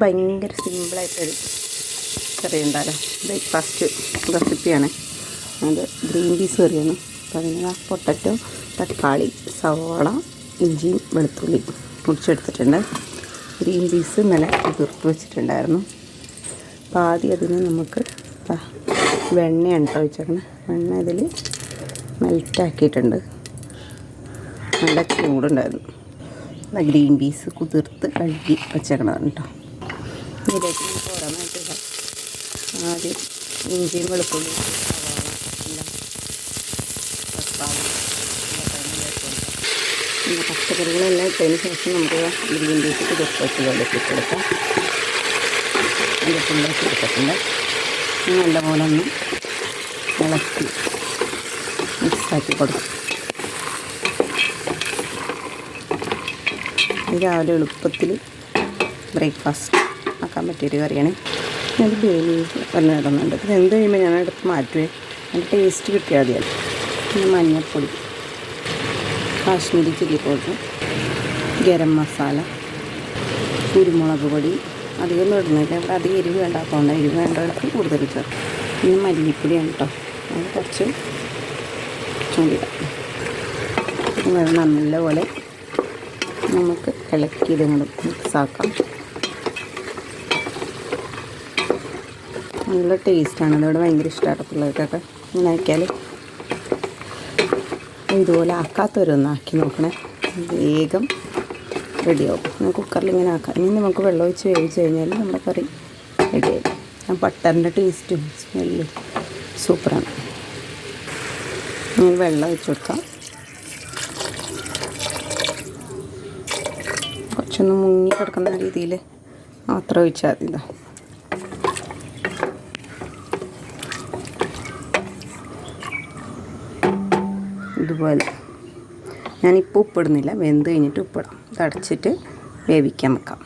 ഭയങ്കര സിമ്പിളായിട്ടൊരു കറി ഉണ്ടാലോ ബ്രേക്ക്ഫാസ്റ്റ് റെസിപ്പിയാണ്. അത് ഗ്രീൻ പീസ് കറിയാണ്. അപ്പോൾ അതിന് പൊട്ടറ്റോ തക്കാളി സവോള ഇഞ്ചിയും വെളുത്തുള്ളി മുറിച്ചെടുത്തിട്ടുണ്ട്. ഗ്രീൻ പീസ് ഇന്നലെ കുതിർത്ത് വെച്ചിട്ടുണ്ടായിരുന്നു. അപ്പോൾ ആദ്യം അതിന് നമുക്ക് വെണ്ണയാണ് കേട്ടോ വെച്ചേക്കണേ വെണ്ണ ഇതിൽ മെൽറ്റാക്കിയിട്ടുണ്ട്. നല്ല ചൂടുണ്ടായിരുന്നു. ഗ്രീൻ പീസ് കുതിർത്ത് കഴുകി വെച്ചേക്കണതാണ് കേട്ടോ. ഇതിലേക്ക് നമുക്ക് ആദ്യം ഇഞ്ചിയും വെളുത്തുള്ളി സവാള എല്ലാം തക്കാളി പിന്നെ പച്ചക്കറികളെല്ലാം ഇട്ടതിന് ശേഷം നമുക്ക് ഗ്രീൻ പീസ് വെള്ളത്തിൽ കൊടുക്കാം. അതിന്റെ നല്ലപോലെ ഒന്ന് ഇളക്കി മിക്സാക്കി കൊടുക്കും. രാവിലെ എളുപ്പത്തിൽ ബ്രേക്ക്ഫാസ്റ്റ്. ആക്കാൻ പറ്റിയൊരു കറിയാണ്. ഞാൻ ബേലി പറഞ്ഞ് ഇടുന്നുണ്ട്. ഇത് എന്ത് കഴിയുമ്പോൾ ഞാൻ എടുത്ത് മാറ്റുവേ? അതിന്റെ ടേസ്റ്റ് കിട്ടിയാൽ മതിയല്ലോ പിന്നെ മഞ്ഞൾപ്പൊടി കാശ്മീരി ചില്ലി പൗഡർ ഗരം മസാല കുരുമുളക് പൊടി. അധികം ഇടുന്നില്ല. ഇവിടെ അധികം എരിവ് വേണ്ടാത്തതുകൊണ്ട് എരിവ് വേണ്ടവർക്ക് കൂടുതൽ ചേർക്കും പിന്നെ മല്ലിപ്പൊടിയാണ് കേട്ടോ. അത് കുറച്ച് ചൂടിടാം. നല്ലപോലെ നമുക്ക് ഇളക്കി ഇതുങ്ങൾ മിക്സാക്കാം നല്ല ടേസ്റ്റാണ് അതോടെ ഭയങ്കര ഇഷ്ടമാണ് പിള്ളേർക്കൊക്കെ ഇങ്ങനെ ആക്കിയാൽ ഇതുപോലെ ആക്കാത്തവരൊന്ന് ആക്കി നോക്കണേ. വേഗം റെഡിയാവും കുക്കറിൽ ഇങ്ങനെ ആക്കാം. ഇനി നമുക്ക് വെള്ളം ഒഴിച്ച് വേവിച്ച് കഴിഞ്ഞാൽ നമ്മുടെ കറി റെഡിയാവും ബട്ടറിന്റെ ടേസ്റ്റും സ്മെല്ലും സൂപ്പറാണ്. വെള്ളം ഒഴിച്ച് കൊടുക്കാം. കുറച്ചൊന്ന് മുങ്ങി കിടക്കുന്ന രീതിയിൽ മാത്രം ഒഴിച്ചാൽ മതി ഇതാ ഇതുപോലെ. ഞാനിപ്പോൾ ഉപ്പിടുന്നില്ല. വെന്ത് കഴിഞ്ഞിട്ട് ഉപ്പിടാം. തടച്ചിട്ട് വേവിക്കാൻ വെക്കാം.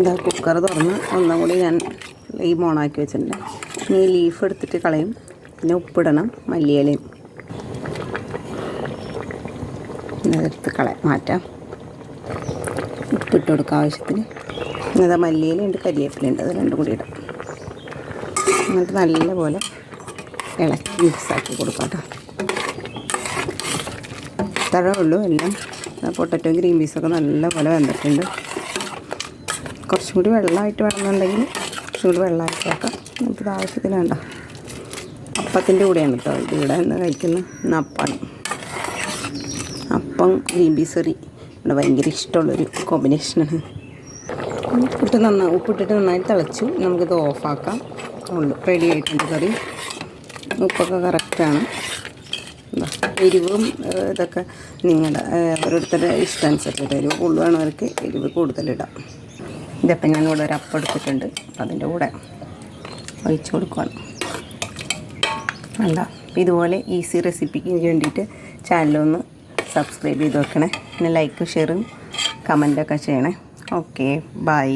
ഇതാ കുക്കർ തുറന്ന് ഒന്നും കൂടി ഞാൻ ഈ ഓണാക്കി വെച്ചിട്ടുണ്ട്. ഇനി ലീഫ് എടുത്തിട്ട് കളയും. പിന്നെ ഉപ്പിടണം മല്ലിയിലയും. എടുത്ത് കളയാം മാറ്റാം. ഉപ്പിട്ട് കൊടുക്കാം ആവശ്യത്തിന്. ഇന്നത്തെ മല്ലിയിലുണ്ട് കരിയേപ്പിലുണ്ട് അത് രണ്ടും കൂടി ഇടാം. എന്നിട്ട് നല്ലപോലെ ഇളക്കി മിക്സാക്കി കൊടുക്കാം കേട്ടോ. ഇത്രേ ഉള്ളൂ എല്ലാം പൊട്ടറ്റോ ഗ്രീൻ പീസൊക്കെ നല്ലപോലെ വെന്തിട്ടുണ്ട് കുറച്ചും കൂടി വെള്ളമായിട്ട് വേണമെന്നുണ്ടെങ്കിൽ കുറച്ചും കൂടി വെള്ളമായിട്ട് വെക്കാം. നമുക്കിത് ആവശ്യത്തിന് വേണ്ട. അപ്പത്തിന്റെ കൂടെയാണ് കേട്ടോ ഇത് ഇവിടെ നിന്ന് കഴിക്കുന്ന അപ്പാണ്. അപ്പം ഗ്രീൻ പീസ് കറി. ഇവിടെ ഭയങ്കര ഇഷ്ടമുള്ളൊരു കോമ്പിനേഷനാണ്. ഉപ്പിട്ട് നന്നാ ഉപ്പിട്ടിട്ട് നന്നായി തിളച്ചു. നമുക്കിത് ഓഫാക്കാം. ഉള്ളു. റെഡി ആയിട്ടുണ്ട് കറി. ഉപ്പൊക്കെ കറക്റ്റാണ് എന്താ എരിവും ഇതൊക്കെ നിങ്ങളുടെ ഓരോരുത്തരുടെ ഇഷ്ടാനുസരിച്ചിട്ട് എരിവ് കൂടുതലാണവർക്ക് എരിവ് കൂടുതലിടാം ഇതിപ്പോൾ ഞാനിവിടെ ഒരു അപ്പം എടുത്തിട്ടുണ്ട്. അതിന്റെ കൂടെ ഒഴിച്ചു കൊടുക്കുകയാണ് അപ്പം ഇതുപോലെ ഈസി റെസിപ്പിക്ക് വേണ്ടിയിട്ട് ചാനലൊന്ന് സബ്സ്ക്രൈബ് ചെയ്ത് വെക്കണേ. പിന്നെ ലൈക്കും ഷെയറും കമന്റൊക്കെ ചെയ്യണേ. Okay bye.